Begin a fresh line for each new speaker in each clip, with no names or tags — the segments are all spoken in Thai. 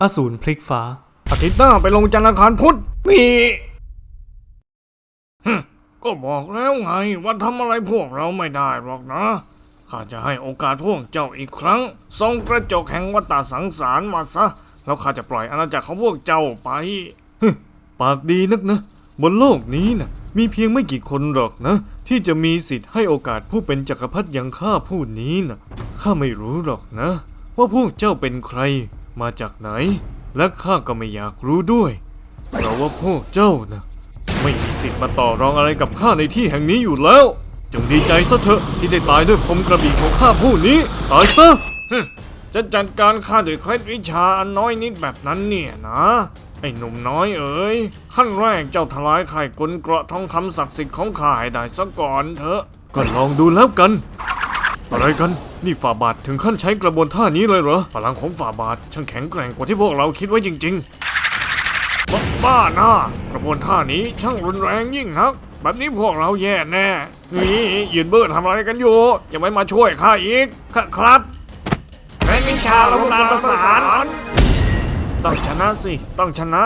อสูรพลิกฟ้า
อาทิตย์หน้าไปลงจันทร์อังคารพุธมีฮึ่มก็บอกแล้วไงว่าทำอะไรพวกเราไม่ได้หรอกนะข้าจะให้โอกาสพวกเจ้าอีกครั้งส่งกระจกแห่งวัฏสังสารมาซะ แล้วข้าจะปล่อยอาณาจักรของพวกเจ้าไป
ปากดีนักนะ บนโลกนี้นะมีเพียงไม่กี่คนหรอกนะ ที่จะมีสิทธิ์ให้โอกาสผู้เป็นจักรพรรดิอย่างข้าผู้นี้นะข้าไม่รู้หรอกนะ ว่าพวกเจ้าเป็นใคร มาจากไหน และข้าก็ไม่อยากรู้ด้วยเพราะว่าพวกเจ้านะไม่มีสิทธิ์มาต่อรองอะไรกับข้าในที่แห่งนี้อยู่แล้ว จงดีใจซะเถอะที่ได้ตายด้วยคมกระบี่ของข้าผู้นี้ตายซะ
จะจัดการข้าด้วยเคล็ดวิชาอันน้อยนิดแบบนั้นเนี่ยนะไอ้หนุ่มน้อยเอ๋ยขั้นแรกเจ้าทลายไข่กลเกราะทองคำศักดิ์สิทธิ์ของข้าให้ได้ซะก่อนเถอะ
ก็ลองดูแล้วกัน อะไรกัน นี่ฝ่าบาทถึงขั้นใช้กระบวนท่านี้เลยเหรอ
พลังของฝ่าบาทช่างแข็งแกร่งกว่าที่พวกเราคิดไว้จริงๆบ้าบ้าหน้ากระบวนท่านี้ช่างรุนแรงยิ่งนัก แบบนี้พวกเราแย่แน่ นี่ยืนเบื่อทำอะไรกันอยู่ย่าไม่มาช่วยข้าอีกคครับแม่วิชาลงนานประสานต้องชนะสิ ต้องชนะ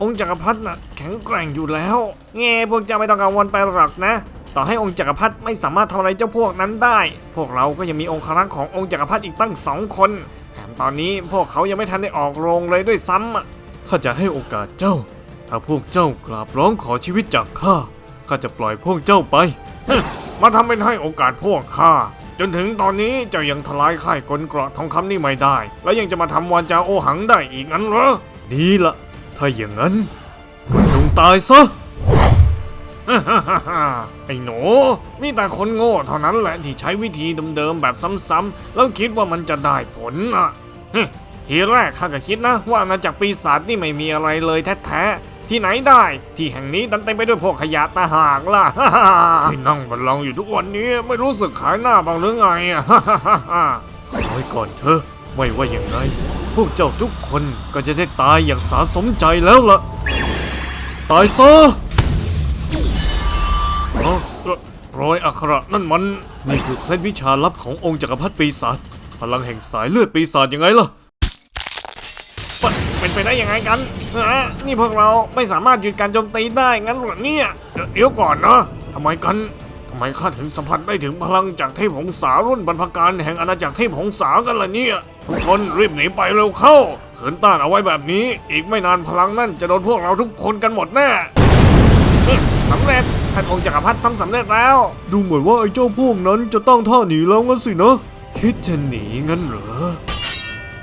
องค์จักรพรรดิน่ะแข็งแกร่งอยู่แล้ว เง่พวกเจ้าไม่ต้องกังวลไปหรอกนะ ต่อให้องค์จักรพรรดิไม่สามารถทำอะไรเจ้าพวกนั้นได้ พวกเราก็ยังมีองค์ครักษ์ขององค์จักรพรรดิอีกตั้งสองคน แถมตอนนี้พวกเขายังไม่ทันได้ออกโรงเลยด้วยซ้ำอะ
ข้าจะให้โอกาสเจ้า ถ้าพวกเจ้ากราบร้องขอชีวิตจากข้า ข้าจะปล่อยพวกเจ้าไป
ฮึมาทำเป็นให้โอกาสพวกข้า จนถึงตอนนี้เจ้ายังทลายค่ายกลเกราะทองคำนี่ไม่ได้ แล้วยังจะมาทำวาจาโอหังได้อีกงั้นเหรอ
ดีละ ถ้าอย่างนั้นก็จงตายซะ
ฮ่าฮ่าฮ่าฮ่า ไอ้หนู มีแต่คนโง่เท่านั้นแหละที่ใช้วิธีเดิมๆแบบซ้ำๆแล้วคิดว่ามันจะได้ผลนะทีแรกข้าก็คิดนะ ว่าอาณาจักรปีศาจนี่ไม่มีอะไรเลยแท้ๆ ที่ไหนได้ ที่แห่งนี้ดันเต็มไปด้วยพวกขยะตาหากล่ะที่นั่งบัลลังอยู่ทุกวันนี้ไม่รู้สึกขายหน้าบ้างหรือไงอะฮ่าฮ่าฮ่าฮ่า
ขอให้ก่อนเถอะไม่ว่าอย่างไร พวกเจ้าทุกคนก็จะได้ตายอย่างสาสมใจแล้วล่ะ ตายซะ
รอยอักขระนั่นมัน
นี่คือเคล็ดวิชาลับขององค์จักรพรรดิปีศาจพลังแห่งสายเลือดปีศาจยังไงล่ะ
เป็นไปได้ยังไงกันฮะนี่พวกเราไม่สามารถหยุดการโจมตีได้งั้นหรอเนี่ยเดี๋ยวก่อนนะทำไมกันทำไมข้าถึงสัมผัสได้ถึงพลังจากเทพหงสารุ่นบรรพการแห่งอาณาจักรเทพหงสากันล่ะเนี่ยทุกคนรีบหนีไปเร็วเข้าเขืนต้านเอาไว้แบบนี้ อีกไม่นานพลังนั่นจะโดนพวกเราทุกคนกันหมดแน่สำเร็จ ท่านองค์จักรพรรดิทำสำเร็จแล้ว
ดูเหมือนว่าไอ้เจ้าพวกนั้นจะตั้งท่าหนีแล้วงั้นสินะ คิดจะหนีงั้นเหรอ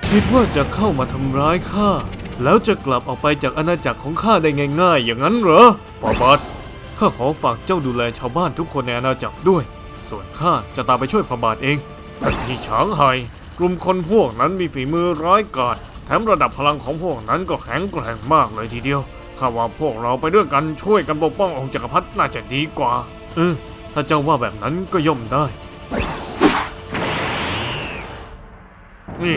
คิดว่าจะเข้ามาทำร้ายข้า แล้วจะกลับออกไปจากอาณาจักรของข้าได้ง่าย ๆ อย่างนั้นเหรอฟาบาทข้าขอฝากเจ้าดูแลชาวบ้านทุกคนในอาณาจักรด้วย ส่วนข้าจะตามไปช่วยฟาบาทเอง
ท่านพี่ช้างไห่กลุ่มคนพวกนั้นมีฝีมือร้ายกาจแถมระดับพลังของพวกนั้นก็แข็งแกร่งมากเลยทีเดียว ข้าว่าพวกเราไปด้วยกันช่วยกันปกป้ององค์จักรพรรดิน่าจะดีกว่า
เออ ถ้าเจ้าว่าแบบนั้นก็ย่อมได้
นี่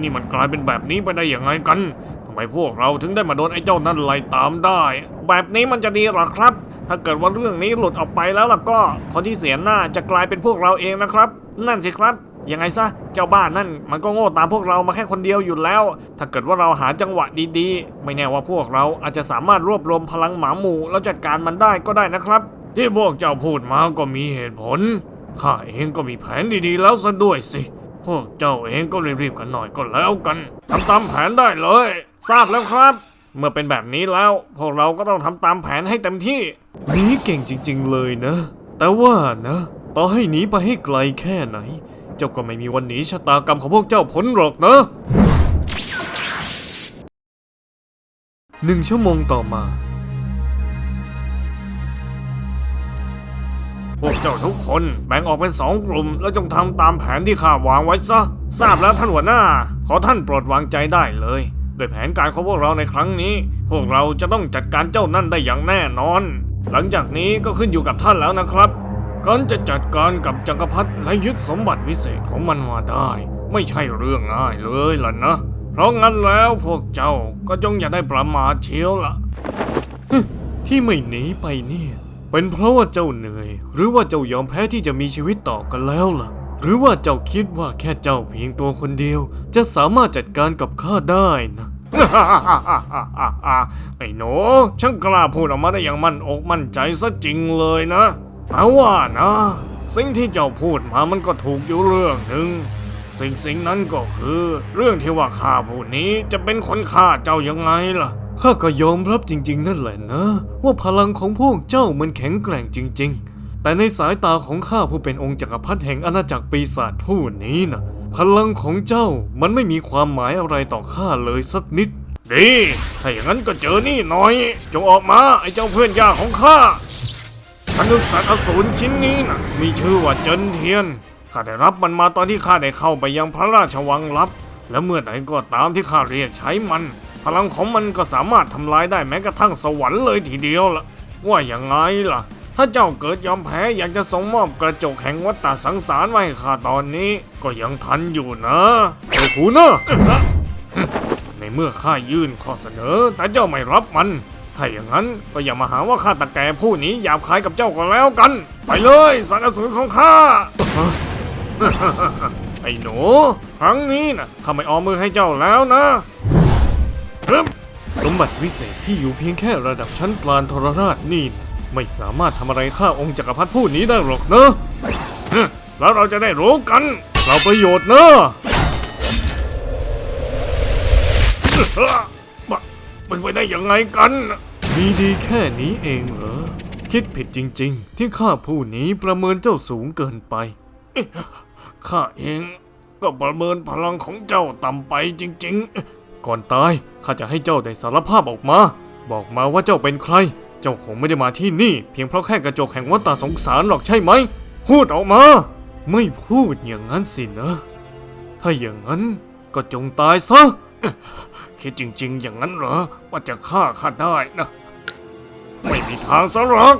นี่มันกลายเป็นแบบนี้ไปได้อยังไงกันทำไมพวกเราถึงได้มาโดนไอ้เจ้านั่นไล่ตามได้ แบบนี้มันจะดีหรอครับ ถ้าเกิดว่าเรื่องนี้หลุดออกไปแล้วล่ะก็คนที่เสียหน้าจะกลายเป็นพวกเราเองนะครับ นั่นสิครับ ยังไงซะเจ้าบ้านนั่นมันก็โง่ตามพวกเรามาแค่คนเดียวอยู่แล้ว ถ้าเกิดว่าเราหาจังหวะดีๆ ไม่แน่ว่าพวกเราอาจจะสามารถรวบรวมพลังหมาหมู่แล้วจัดการมันได้ก็ได้นะครับ ที่พวกเจ้าพูดมาก็มีเหตุผลข้าเองก็มีแผนดีๆแล้วซะด้วยสิ พวกเจ้าเองก็รีบๆกันหน่อยก็แล้วกันทำตามแผนได้เลย ทราบแล้วครับ เมื่อเป็นแบบนี้แล้ว พวกเราก็ต้องทำตามแผนให้เต็มที่
หนีเก่งจริง ๆ เลยนะ แต่ว่านะ ต่อให้หนีไปให้ไกลแค่ไหน เจ้าก็ไม่มีวันหนีชะตากรรมของพวกเจ้าพ้นหรอกนะหนึ่งชั่วโมงต่อมา
พวกเจ้าทุกคนแบ่งออกเป็นสองกลุ่ม แล้วจงทำตามแผนที่ข้าวางไว้ซะ ทราบแล้วท่านหัวหน้า ขอท่านโปรดวางใจได้เลยโดยแผนการของพวกเราในครั้งนี้ พวกเราจะต้องจัดการเจ้านั่นได้อย่างแน่นอน หลังจากนี้ก็ขึ้นอยู่กับท่านแล้วนะครับ การจะจัดการกับจักรพรรดิและยึดสมบัติวิเศษของมันมาได้ ไม่ใช่เรื่องง่ายเลยล่ะนะ เพราะงั้นแล้วพวกเจ้าก็จงอย่าได้ประมาทเชียวล่ะ
ที่ไม่หนีไปเนี่ย เป็นเพราะว่าเจ้าเหนื่อย หรือว่าเจ้ายอมแพ้ที่จะมีชีวิตต่อกันแล้วล่ะ หรือว่าเจ้าคิดว่าแค่เจ้าเพียงตัวคนเดียว จะสามารถจัดการกับข้าได้นะ
ไอ้หนูช่างกล้าพูดออกมาได้อย่างมั่นอกมั่นใจซะจริงเลยนะ แต่ว่านะ สิ่งที่เจ้าพูดมามันก็ถูกอยู่เรื่องหนึ่งสิ่งสิ่งนั้นก็คือเรื่องที่ว่าข้าผู้นี้จะเป็นคนฆ่าเจ้ายังไงล่ะ
ข้าก็ยอมรับจริง ๆ นั่นแหละนะ ว่าพลังของพวกเจ้ามันแข็งแกร่งจริง ๆ แต่ในสายตาของข้าผู้เป็นองค์จักรพรรดิแห่งอาณาจักรปีศาจผู้นี้นะพลังของเจ้ามันไม่มีความหมายอะไรต่อข้าเลยสักนิด
ดีถ้าอย่างนั้นก็เจอนี่หน่อย จงออกมาไอ้เจ้าเพื่อนยากของข้า พนุสัตว์อสูรชิ้นนี้นะมีชื่อว่าเจินเทียน ข้าได้รับมันมาตอนที่ข้าได้เข้าไปยังพระราชวังลับ และเมื่อใดก็ตามที่ข้าเรียกใช้มัน พลังของมันก็สามารถทำลายได้แม้กระทั่งสวรรค์เลยทีเดียวล่ะ ว่าอย่างไงล่ะ ถ้าเจ้าเกิดยอมแพ้อยากจะส่งมอบกระจกแห่งวัฏฏะสังสารไว้ให้ข้าตอนนี้ ก็ยังทันอยู่นะ
โอ้โหนะ
ในเมื่อข้ายื่นข้อเสนอแต่เจ้าไม่รับมัน ถ้าอย่างนั้นก็อย่ามาหาว่าข้าตะแกผู้นี้หยาบคายกับเจ้าก็แล้วกัน ไปเลยสัตว์อสูรของข้าไอ้หนูครั้งนี้นะข้าไม่ออมมือให้เจ้าแล้วนะ
สมบัติวิเศษที่อยู่เพียงแค่ระดับชั้นปราณทรราชนี่ไม่สามารถทำอะไรข้าองค์จักรพรรดิผู้นี้ได้หรอกเนะ
แล้วเราจะได้รู้กัน
เราประโยชน์
เอ้อะ เป็นไปได้ยังไงกัน
มีดีแค่นี้เองเหรอ คิดผิดจริงๆ ที่ข้าผู้นี้ประเมินเจ้าสูงเกินไป
ข้าเองก็ประเมินพลังของเจ้าต่ำไปจริงๆ
ก่อนตายข้าจะให้เจ้าได้สารภาพออกมา บอกมาว่าเจ้าเป็นใคร เจ้าคงไม่ได้มาที่นี่ เพียงเพราะแค่กระจกแห่งวัฏฏะสงสารหรอกใช่ไหม พูดออกมา ไม่พูดอย่างนั้นสินะ ถ้าอย่างนั้นก็จงตายซะ
คิดจริง ๆ อย่างนั้นเหรอ ว่าจะฆ่าข้าได้นะ ไม่มีทางสหรอก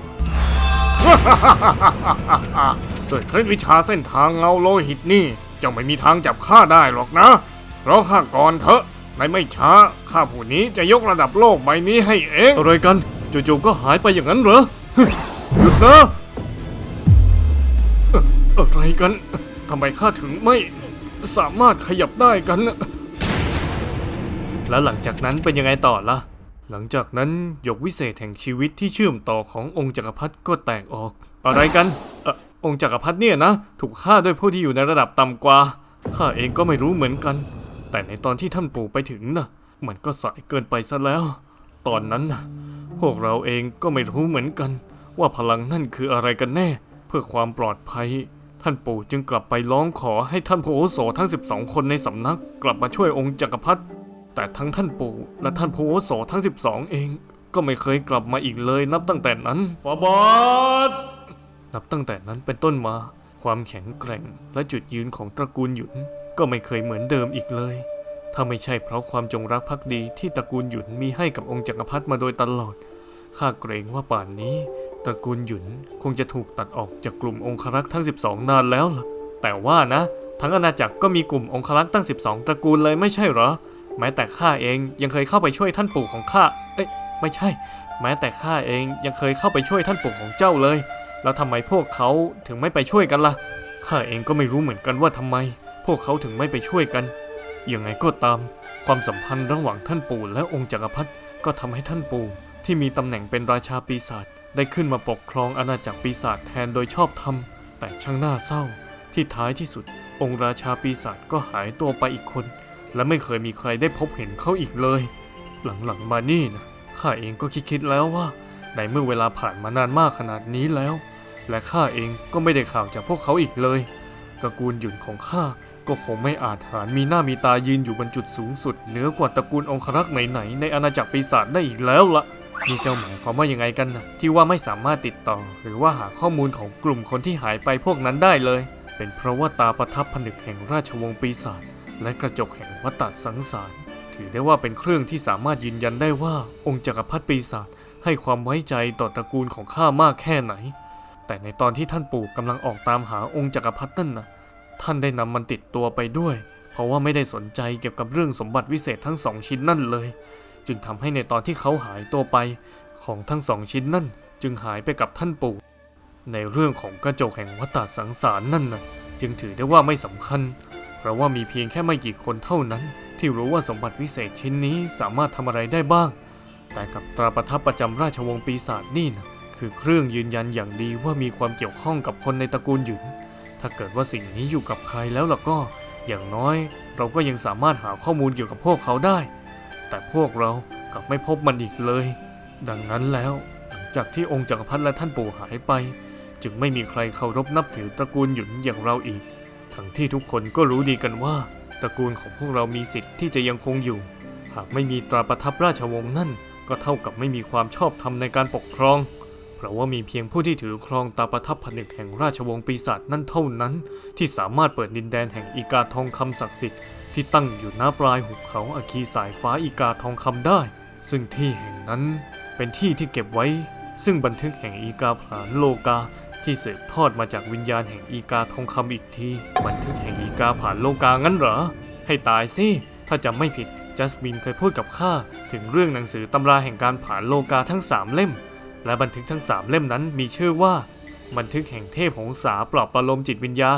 ด้วยเคล็ดวิชาเส้นทางเงาโลหิตนี่เจ้าไม่มีทางจับข้าได้หรอกนะรอข้าก่อนเถอะในไม่ช้าข้าผู้นี้จะยกระดับโลกใบนี้ให้เอง
อะไรกันจู่ๆก็หายไปอย่างนั้นเหรอฮึหยุดนะ
อะไรกันทำไมข้าถึงไม่สามารถขยับได้กันน่ะ
แล้วหลังจากนั้นเป็นยังไงต่อล่ะ หลังจากนั้นหยกวิเศษแห่งชีวิตที่เชื่อมต่อขององค์จักรพรรดิก็แตกออก อะไรกันเออองค์จักรพรรดิเนี่ยนะ ถูกฆ่าด้วยผู้ที่อยู่ในระดับต่ำกว่าข้าเองก็ไม่รู้เหมือนกัน แต่ในตอนที่ท่านปู่ไปถึงนะมันก็สายเกินไปซะแล้ว ตอนนั้นนะพวกเราเองก็ไม่รู้เหมือนกัน ว่าพลังนั่นคืออะไรกันแน่ เพื่อความปลอดภัย ท่านปู่จึงกลับไปร้องขอให้ท่านผู้อาวุโสทั้ง 12 คนในสำนัก กลับมาช่วยองค์จักรพรรดิ แต่ทั้งท่านปู่และท่านผู้อาวุโสทั้ง 12 เอง ก็ไม่เคยกลับมาอีกเลยนับตั้งแต่นั้นฟาบาดนับตั้งแต่นั้นเป็นต้นมา ความแข็งแกร่งและจุดยืนของตระกูลหยุน ก็ไม่เคยเหมือนเดิมอีกเลย ถ้าไม่ใช่เพราะความจงรักภักดีที่ตระกูลหยุนมีให้กับองค์จักรพรรดิมาโดยตลอดข้าเกรงว่าป่านนี้ตระกูลหยุนคงจะถูกตัดออกจากกลุ่มองครักษ์ทั้ง 12 นานแล้วล่ะแต่ว่านะ ทั้งอาณาจักรก็มีกลุ่มองครักษ์ตั้ง 12 ตระกูลเลยไม่ใช่เหรอ แม้แต่ข้าเองยังเคยเข้าไปช่วยท่านปู่ของข้า เอ้ยไม่ใช่ แม้แต่ข้าเองยังเคยเข้าไปช่วยท่านปู่ของเจ้าเลย แล้วทำไมพวกเขาถึงไม่ไปช่วยกันล่ะ ข้าเองก็ไม่รู้เหมือนกันว่าทำไม พวกเขาถึงไม่ไปช่วยกัน ยังไงก็ตาม ความสัมพันธ์ระหว่างท่านปู่และองค์จักรพรรดิก็ทำให้ท่านปู่ที่มีตำแหน่งเป็นราชาปีศาจได้ขึ้นมาปกครองอาณาจักรปีศาจแทนโดยชอบธรรม แต่ช่างน่าเศร้า ที่ท้ายที่สุด องค์ราชาปีศาจก็หายตัวไปอีกคน และไม่เคยมีใครได้พบเห็นเขาอีกเลย หลังๆมานี่นะข้าเองก็คิดๆแล้วว่า ในเมื่อเวลาผ่านมานานมากขนาดนี้แล้ว และข้าเองก็ไม่ได้ข่าวจากพวกเขาอีกเลยตระกูลหยุนของข้าก็คงไม่อาจหารมีหน้ามีตายืนอยู่บนจุดสูงสุดเหนือกว่าตระกูลองครักษ์ไหนๆในอาณาจักรปีศาจได้อีกแล้วละนี่เจ้าหมายความว่ายังไงกันนะที่ว่าไม่สามารถติดต่อ หรือว่าหาข้อมูลของกลุ่มคนที่หายไปพวกนั้นได้เลย เป็นเพราะว่าตาประทับผนึกแห่งราชวงศ์ปีศาจ และกระจกแห่งวัฏสังสาร ถือได้ว่าเป็นเครื่องที่สามารถยืนยันได้ว่าองค์จักรพรรดิปีศาจให้ความไว้ใจต่อตระกูลของข้ามากแค่ไหน แต่ในตอนที่ท่านปู่กำลังออกตามหาองค์จักรพรรดินั่นนะท่านได้นำมันติดตัวไปด้วย เพราะว่าไม่ได้สนใจเกี่ยวกับเรื่องสมบัติวิเศษทั้งสองชิ้นนั่นเลย จึงทำให้ในตอนที่เขาหายตัวไป ของทั้งสองชิ้นนั่นจึงหายไปกับท่านปู่ ในเรื่องของกระจกแห่งวัฏสังสารนั่นนะยังถือได้ว่าไม่สำคัญ เพราะว่ามีเพียงแค่ไม่กี่คนเท่านั้น ที่รู้ว่าสมบัติวิเศษชิ้นนี้สามารถทำอะไรได้บ้าง แต่กับตราประทับประจำราชวงศ์ปีศาจนี่นะคือเครื่องยืนยันอย่างดีว่ามีความเกี่ยวข้องกับคนในตระกูลหยุน ถ้าเกิดว่าสิ่งนี้อยู่กับใครแล้วล่ะก็ อย่างน้อยเราก็ยังสามารถหาข้อมูลเกี่ยวกับพวกเขาได้ แต่พวกเรากลับไม่พบมันอีกเลย ดังนั้นแล้ว หลังจากที่องค์จักรพรรดิและท่านปู่หายไป จึงไม่มีใครเคารพนับถือตระกูลหยุนอย่างเราอีก ทั้งที่ทุกคนก็รู้ดีกันว่าตระกูลของพวกเรามีสิทธิ์ที่จะยังคงอยู่ หากไม่มีตราประทับราชวงศ์นั่น ก็เท่ากับไม่มีความชอบธรรมในการปกครอง เพราะว่ามีเพียงผู้ที่ถือครองตราประทับผนึกแห่งราชวงศ์ปีศาจนั่นเท่านั้น ที่สามารถเปิดดินแดนแห่งอีกาทองคำศักดิ์สิทธิ์ที่ตั้งอยู่หน้าปลายหุบเขาอาคีสายฟ้าอีกาทองคำได้ ซึ่งที่แห่งนั้นเป็นที่ที่เก็บไว้ซึ่งบันทึกแห่งอีกาผลานโลกา ที่สืบทอดมาจากวิญญาณแห่งอีกาทองคำอีกทีบันทึกแห่งอีกาผ่านโลกางั้นเหรอ ให้ตายสิ ถ้าจำไม่ผิดจัสมินเคยพูดกับข้าถึงเรื่องหนังสือตำราแห่งการผ่านโลกาทั้งสามเล่ม และบันทึกทั้งสามเล่มนั้นมีชื่อว่า บันทึกแห่งเทพหงสาปลอบประโลมจิตวิญญา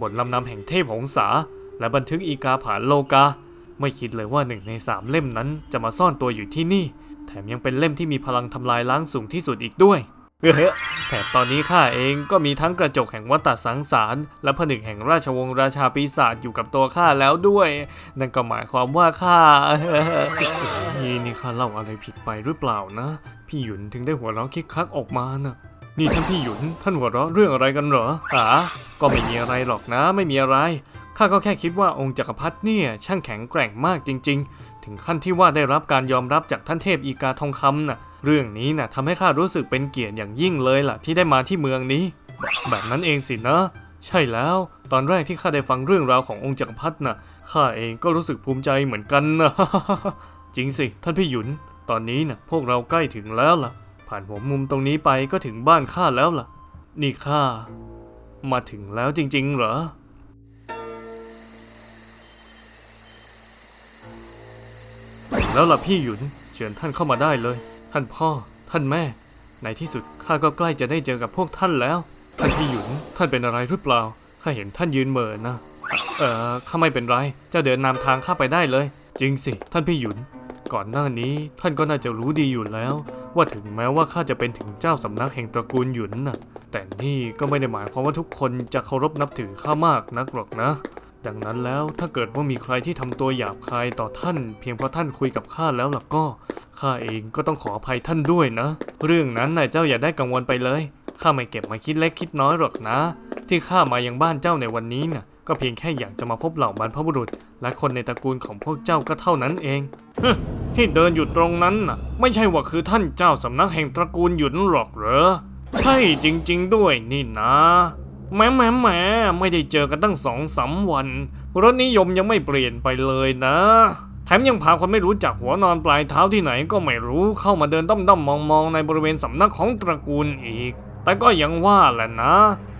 บทลำนำแห่งเทพหงสา และบันทึกอีกาผ่านโลกา ไม่คิดเลยว่าหนึ่งในสามเล่มนั้นจะมาซ่อนตัวอยู่ที่นี่ แถมยังเป็นเล่มที่มีพลังทำลายล้างสูงที่สุดอีกด้วย เฮ้ยแถมตอนนี้ข้าเองก็มีทั้งกระจกแห่งวัฏฏสังสาร และผนึกแห่งราชวงศ์ราชาปีศาจอยู่กับตัวข้าแล้วด้วย นั่นก็หมายความว่าข้านี่นี่ข้าเล่าอะไรผิดไปหรือเปล่านะ พี่หยุนถึงได้หัวเราะคิกคักออกมาน่ะนี่ท่านพี่หยุนท่านหัวเราะเรื่องอะไรกันเหรออ๋าก็ไม่มีอะไรหรอกนะ ไม่มีอะไรข้าก็แค่คิดว่าองค์จักรพรรดิเนี่ยช่างแข็งแกร่งมากจริง ๆ ถึงขั้นที่ว่าได้รับการยอมรับจากท่านเทพอีกาทองคำน่ะ เรื่องนี้น่ะทำให้ข้ารู้สึกเป็นเกียรติอย่างยิ่งเลยล่ะ ที่ได้มาที่เมืองนี้ แบบนั้นเองสินะ ใช่แล้ว ตอนแรกที่ข้าได้ฟังเรื่องราวขององค์จักรพรรดิน่ะข้าเองก็รู้สึกภูมิใจเหมือนกันนะจริงสิ ท่านพี่หยุน ตอนนี้น่ะพวกเราใกล้ถึงแล้วล่ะ ผ่านหัวมุมตรงนี้ไปก็ถึงบ้านข้าแล้วล่ะ นี่ข้ามาถึงแล้วจริง ๆ เหรอ แล้วล่ะพี่หยุนเชิญท่านเข้ามาได้เลย ท่านพ่อ ท่านแม่ ในที่สุดข้าก็ใกล้จะได้เจอกับพวกท่านแล้ว ท่านพี่หยุนท่านเป็นอะไรหรือเปล่าข้าเห็นท่านยืนเหม่อนะ เออข้าไม่เป็นไรเจ้าเดินนำทางข้าไปได้เลย จริงสิ ท่านพี่หยุน ก่อนหน้านี้ท่านก็น่าจะรู้ดีอยู่แล้ว ว่าถึงแม้ว่าข้าจะเป็นถึงเจ้าสำนักแห่งตระกูลหยุนนะแต่นี่ก็ไม่ได้หมายความว่าทุกคนจะเคารพนับถือข้ามากนักหรอกนะ ดังนั้นแล้วถ้าเกิดว่ามีใครที่ทำตัวหยาบคายต่อท่าน เพียงเพราะท่านคุยกับข้าแล้วล่ะก็ข้าเองก็ต้องขออภัยท่านด้วยนะ เรื่องนั้นนายเจ้าอย่าได้กังวลไปเลยข้าไม่เก็บมาคิดเล็กคิดน้อยหรอกนะ ที่ข้ามายังบ้านเจ้าในวันนี้น่ะ ก็เพียงแค่อยากจะมาพบเหล่าบรรพบุรุษ และคนในตระกูลของพวกเจ้าก็เท่านั้นเองฮึที่เดินอยู่ตรงนั้นน่ะ ไม่ใช่ว่าคือท่านเจ้าสำนักแห่งตระกูลหยุนหรอกเหรอใช่จริง ๆ ด้วยนี่นะ แหมแหมแหมไม่ได้เจอกันตั้งสองสามวันรสนิยมยังไม่เปลี่ยนไปเลยนะ แถมยังพาคนไม่รู้จักหัวนอนปลายเท้าที่ไหนก็ไม่รู้เข้ามาเดินด้อมๆมองๆในบริเวณสำนักของตระกูลอีก แต่ก็ยังว่าแหละนะ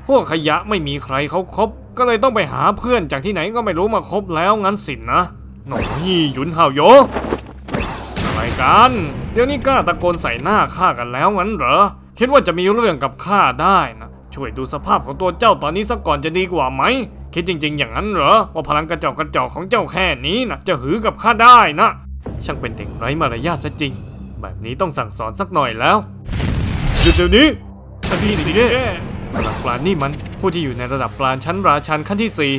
พวกขยะไม่มีใครเขาคบ ก็เลยต้องไปหาเพื่อนจากที่ไหนก็ไม่รู้มาคบแล้วงั้นสินนะหน่อยหยุนเห่าโยอะไรกัน เดี๋ยวนี้กล้าตะโกนใส่หน้าข้ากันแล้วงั้นเหรอ คิดว่าจะมีเรื่องกับข้าได้นะ ช่วยดูสภาพของตัวเจ้าตอนนี้สักก่อนจะดีกว่าไหม คิดจริง ๆ อย่างนั้นเหรอ ว่าพลังกระจอกกระจอกของเจ้าแค่นี้นะจะหือกับข้าได้นะ ช่างเป็นเด็กไร้มารยาทซะจริง แบบนี้ต้องสั่งสอนสักหน่อยแล้วหยุดเดี๋ยวนี้ท่านพี่สิเย่ระดับปราณนี่มันผู้ที่อยู่ในระดับปราณชั้นราชันขั้นที่สี่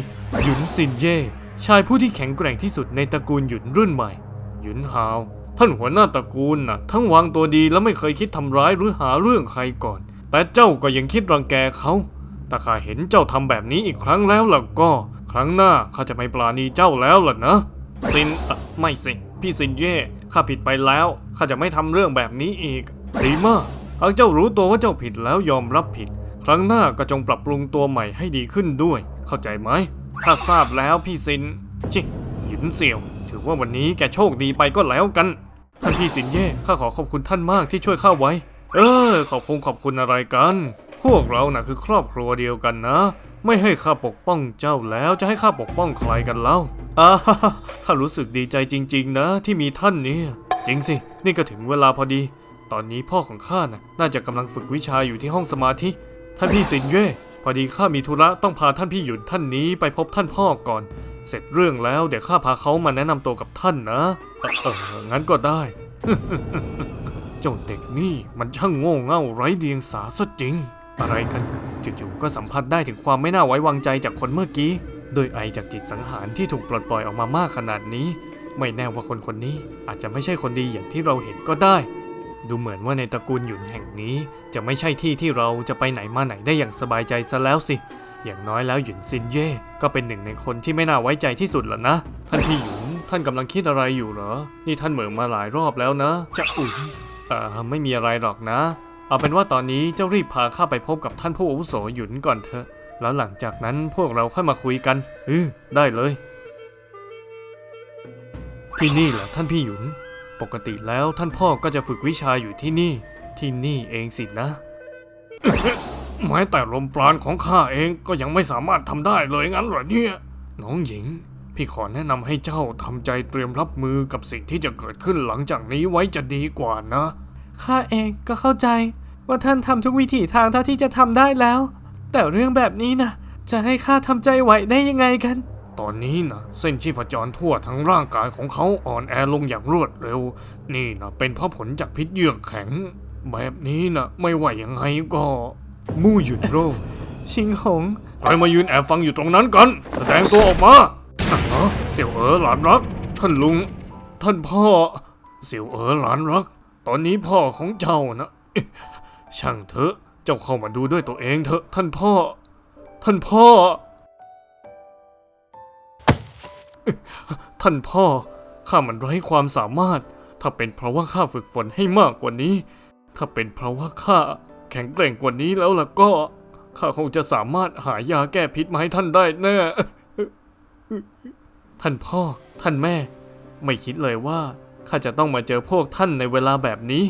หยุนซินเย่ชายผู้ที่แข็งแกร่งที่สุดในตระกูลหยุนรุ่นใหม่ หยุนฮาว ท่านหัวหน้าตระกูลน่ะ ทั้งวางตัวดีและไม่เคยคิดทำร้ายหรือหาเรื่องใครก่อน แต่เจ้าก็ยังคิดรังแกเขาแต่ข้าเห็นเจ้าทำแบบนี้อีกครั้งแล้วล่ะก็ ครั้งหน้าข้าจะไม่ปราณีเจ้าแล้วล่ะนะซินเอ่อไม่สิพี่ซินเย่ข้าผิดไปแล้วข้าจะไม่ทำเรื่องแบบนี้อีกดีมากหากเจ้ารู้ตัวว่าเจ้าผิดแล้วยอมรับผิด ครั้งหน้าก็จงปรับปรุงตัวใหม่ให้ดีขึ้นด้วย เข้าใจไหมข้าทราบแล้วพี่ซินจิหยุนเสี่ยว ถือว่าวันนี้แกโชคดีไปก็แล้วกัน ท่านพี่สินเย่ข้าขอขอบคุณท่านมากที่ช่วยข้าไว้ เออ ขอบคุณขอบคุณอะไรกัน พวกเราน่ะคือครอบครัวเดียวกันนะ ไม่ให้ข้าปกป้องเจ้าแล้วจะให้ข้าปกป้องใครกันเล่าอ่าข้ารู้สึกดีใจจริง ๆ นะ ที่มีท่านเนี่ยจริงสิ นี่ก็ถึงเวลาพอดี ตอนนี้พ่อของข้าน่ะน่าจะกำลังฝึกวิชาอยู่ที่ห้องสมาธิ ท่านพี่สินเย่พอดีข้ามีธุระต้องพาท่านพี่หยุนท่านนี้ไปพบท่านพ่อก่อน เสร็จเรื่องแล้วเดี๋ยวข้าพาเขามาแนะนำตัวกับท่านนะ เอองั้นก็ได้ เจ้าเด็กนี่มันช่างโง่เง่าไร้เดียงสาซะจริง อะไรกันจู่ๆก็สัมผัสได้ถึงความไม่น่าไว้วางใจจากคนเมื่อกี้ โดยไอจากจิตสังหารที่ถูกปลดปล่อยออกมามากขนาดนี้ ไม่แน่ว่าคนคนนี้อาจจะไม่ใช่คนดีอย่างที่เราเห็นก็ได้ ดูเหมือนว่าในตระกูลหยุนแห่งนี้ จะไม่ใช่ที่ที่เราจะไปไหนมาไหนได้อย่างสบายใจซะแล้วสิ อย่างน้อยแล้วหยุนซินเย่ก็เป็นหนึ่งในคนที่ไม่น่าไว้ใจที่สุดแล้วนะท่านพี่หยุนท่านกำลังคิดอะไรอยู่เหรอ นี่ท่านเหมือมาหลายรอบแล้วนะ จะอุ๊ย เอ่อไม่มีอะไรหรอกนะ เอาเป็นว่าตอนนี้เจ้ารีบพาข้าไปพบกับท่านผู้อาวุโสหยุนก่อนเถอะ แล้วหลังจากนั้นพวกเราค่อยมาคุยกันเออได้เลย ที่นี่แหละท่านพี่หยุน ปกติแล้วท่านพ่อก็จะฝึกวิชาอยู่ที่นี่ ที่นี่เองสินะ
แม้แต่ลมปราณของข้าเองก็ยังไม่สามารถทำได้เลยงั้นเหรอเนี่ย
น้องหญิง พี่ขอแนะนำให้เจ้าทำใจเตรียมรับมือกับสิ่งที่จะเกิดขึ้นหลังจากนี้ไว้จะดีกว่านะ
ข้าเองก็เข้าใจว่าท่านทำทุกวิถีทางเท่าที่จะทำได้แล้ว แต่เรื่องแบบนี้นะจะให้ข้าทำใจไหวได้ยังไงกัน
ตอนนี้นะเส้นชีพจรทั่วทั้งร่างกายของเขาอ่อนแอลงอย่างรวดเร็ว นี่นะเป็นเพราะผลจากพิษเยือกแข็ง แบบนี้นะไม่ว่ายังไงก็
มู่หยุนโร
ชิงหง
ใครมายืนแอบฟังอยู่ตรงนั้นกัน แสดงตัวออกมา อะฮะเสี่ยวเอ๋อหลานรัก ท่านลุง ท่านพ่อ เสี่ยวเอ๋อหลานรัก ตอนนี้พ่อของเจ้านะเอ๊ะช่างเถอะ เจ้าเข้ามาดูด้วยตัวเองเถอะ ท่านพ่อ ท่านพ่อ ท่านพ่อ ข้ามันไร้ความสามารถ ถ้าเป็นเพราะว่าข้าฝึกฝนให้มากกว่านี้ ถ้าเป็นเพราะว่าข้าแข็งแกร่งกว่านี้แล้วล่ะก็ ข้าคงจะสามารถหายาแก้พิษมาให้ท่านได้แน่ ท่านพ่อ ท่านแม่ ไม่คิดเลยว่า ข้าจะต้องมาเจอพวกท่านในเวลาแบบนี้